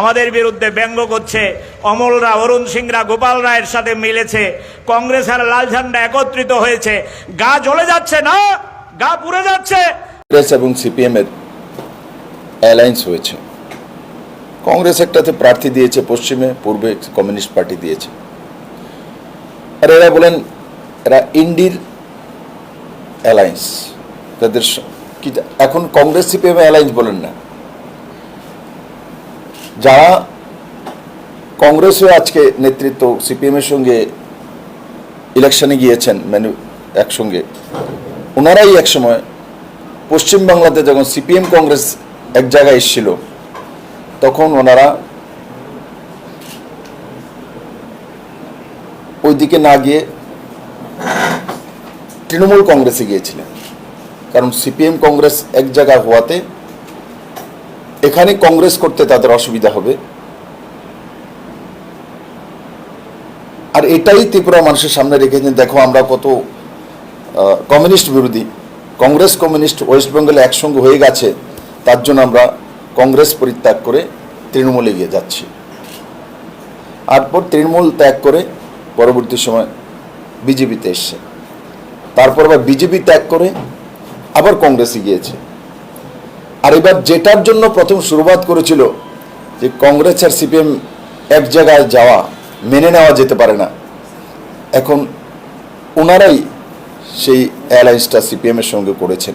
আমাদের বিরুদ্ধে ব্যঙ্গ করছে। অমলরা, অরুণ সিংরা, গোপাল রায়ের সাথে মিলেছে। কংগ্রেস আর লাল ঝান্ডা একত্রিত হয়েছে। গা জ্বলে যাচ্ছে না? গা পুড়ে যাচ্ছে? কংগ্রেস এবং সিপিএম এর অ্যালায়েন্স হয়েছে। কংগ্রেস একটাতে প্রার্থী দিয়েছে পশ্চিমে, পূর্বে কমিউনিস্ট পার্টি দিয়েছে। আর এরা বলেন, এরা ইন্ডির অ্যালায়েন্স তাদের এখন কংগ্রেস, সিপিএম অ্যালায়েন্স বলেন না। যারা কংগ্রেসও আজকে নেতৃত্ব সিপিএম এর সঙ্গে ইলেকশনে গিয়েছেন মানে একসঙ্গে, ওনারাই একসময় পশ্চিমবাংলাতে যখন সিপিএম কংগ্রেস এক জায়গায় এসেছিল, তখন ওনারা ওই দিকে না গিয়ে তৃণমূল কংগ্রেসে গিয়েছিলেন। কারণ সিপিএম কংগ্রেস এক জায়গায় হওয়াতে এখানে কংগ্রেস করতে তাদের অসুবিধা হবে। আর এটাই ত্রিপুরা মানুষের সামনে রেখেছেন দেখো আমরা কত কমিউনিস্ট বিরোধী। কংগ্রেস কমিউনিস্ট ওয়েস্ট বেঙ্গলে একসঙ্গে হয়ে গেছে, তার জন্য আমরা কংগ্রেস পরিত্যাগ করে তৃণমূলে গিয়ে যাচ্ছি। তারপর তৃণমূল ত্যাগ করে পরবর্তী সময় বিজেপিতে এসছে। তারপর আবার বিজেপি ত্যাগ করে আবার কংগ্রেসে গিয়েছে। আর এবার যেটার জন্য প্রথম শুরুবাত করেছিল যে কংগ্রেস আর সিপিএম এক জায়গায় যাওয়া, মেনে নেওয়া যেতে পারে না। এখন ওনারাই সেই অ্যালায়েন্সটা সিপিএমের সঙ্গে করেছেন।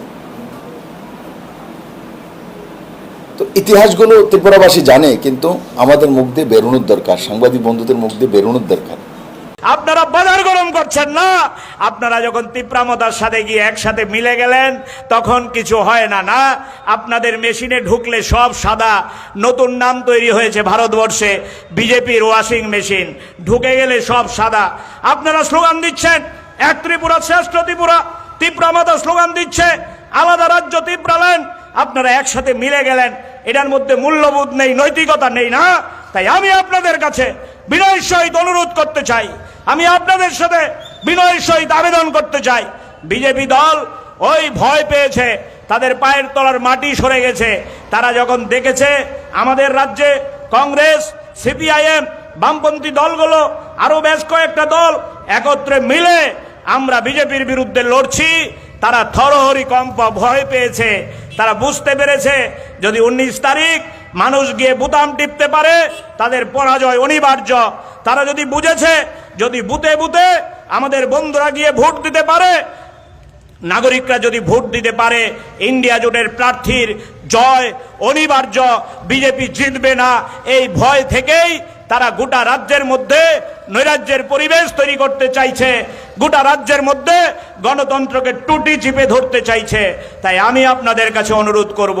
তো ইতিহাসগুলো ত্রিপুরাবাসী জানে, কিন্তু আমাদের মুখ দিয়ে বেরোনোর দরকার, সাংবাদিক বন্ধুদের মুখ দিয়ে বেরোনোর দরকার। আপনারা বাজার গরম করছেন না? আপনারা যখন তিপ্রামতার সাথে গিয়ে একসাথে মিলে গেলেন, তখন কিছু হয় না না? আপনাদের মেশিনে ঢুকলে সব সাদা। নতুন নাম তৈরি হয়েছে ভারতবর্ষে, বিজেপির ওয়াশিং মেশিন। ঢুকে গেলে সব সাদা। আপনারা স্লোগান দিচ্ছেন, এক ত্রিপুরা শ্রেষ্ঠ ত্রিপুরা। তিপ্রামাতা স্লোগান দিচ্ছে, আলাদা রাজ্য তিপ্রালেন। আপনারা একসাথে মিলে গেলেন, এটার মধ্যে মূল্যবোধ নেই, নৈতিকতা নেই, না? তাই আমি আপনাদের কাছে বিনয়ের সহিত অনুরোধ করতে চাই। আমি আপনাদের সাথে বিনয়ের সহিত আবেদন করতে চাই। বিজেপি দল ওই ভয় পেয়েছে, তাদের পায়ের তলার মাটি সরে গেছে। তারা যখন দেখেছে আমাদের রাজ্যে কংগ্রেস, সিপিআইএম, বামপন্থী দলগুলো, আরও বেশ কয়েকটা দল একত্রে মিলে আমরা বিজেপির বিরুদ্ধে লড়ছি, তারা থরহরি কম্প ভয় পেয়েছে। তারা বুঝতে পেরেছে, যদি উনিশ তারিখ মানুষ গিয়ে বুতাম টিপতে পারে, তাদের পরাজয় অনিবার্য। তারা যদি বুঝেছে, যদি বুতে বুতে আমাদের বন্ধুরা গিয়ে ভোট দিতে পারে, নাগরিকরা যদি ভোট দিতে পারে, ইন্ডিয়া জোটের প্রার্থীর জয় অনিবার্য, বিজেপি জিতবে না, এই ভয় থেকেই তারা গোটা রাজ্যের মধ্যে নৈরাজ্যের পরিবেশ তৈরি করতে চাইছে। গোটা রাজ্যের মধ্যে গণতন্ত্রকে টুটি চিপে ধরতে চাইছে। তাই আমি আপনাদের কাছে অনুরোধ করব,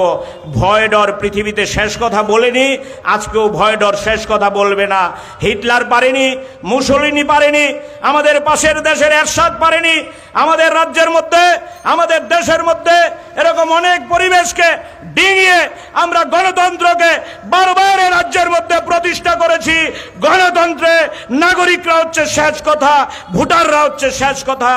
ভয় ডর পৃথিবীতে শেষ কথা বলেনি, আজকেও ভয় ডর শেষ কথা বলবে না। হিটলার পারেনি, মুসলিনি পারেনি, আমাদের পাশের দেশের এরশাদ পারেনি, আমাদের রাজ্যের মধ্যে, আমাদের দেশের মধ্যে এরকম অনেক পরিবেশকে ডিঙিয়ে আমরা গণতন্ত্রকে বারবার রাজ্যের মধ্যে গণতন্ত্রে নাগরিকরা হচ্ছে শেষ কথা ভোটাররা হচ্ছে শেষ কথা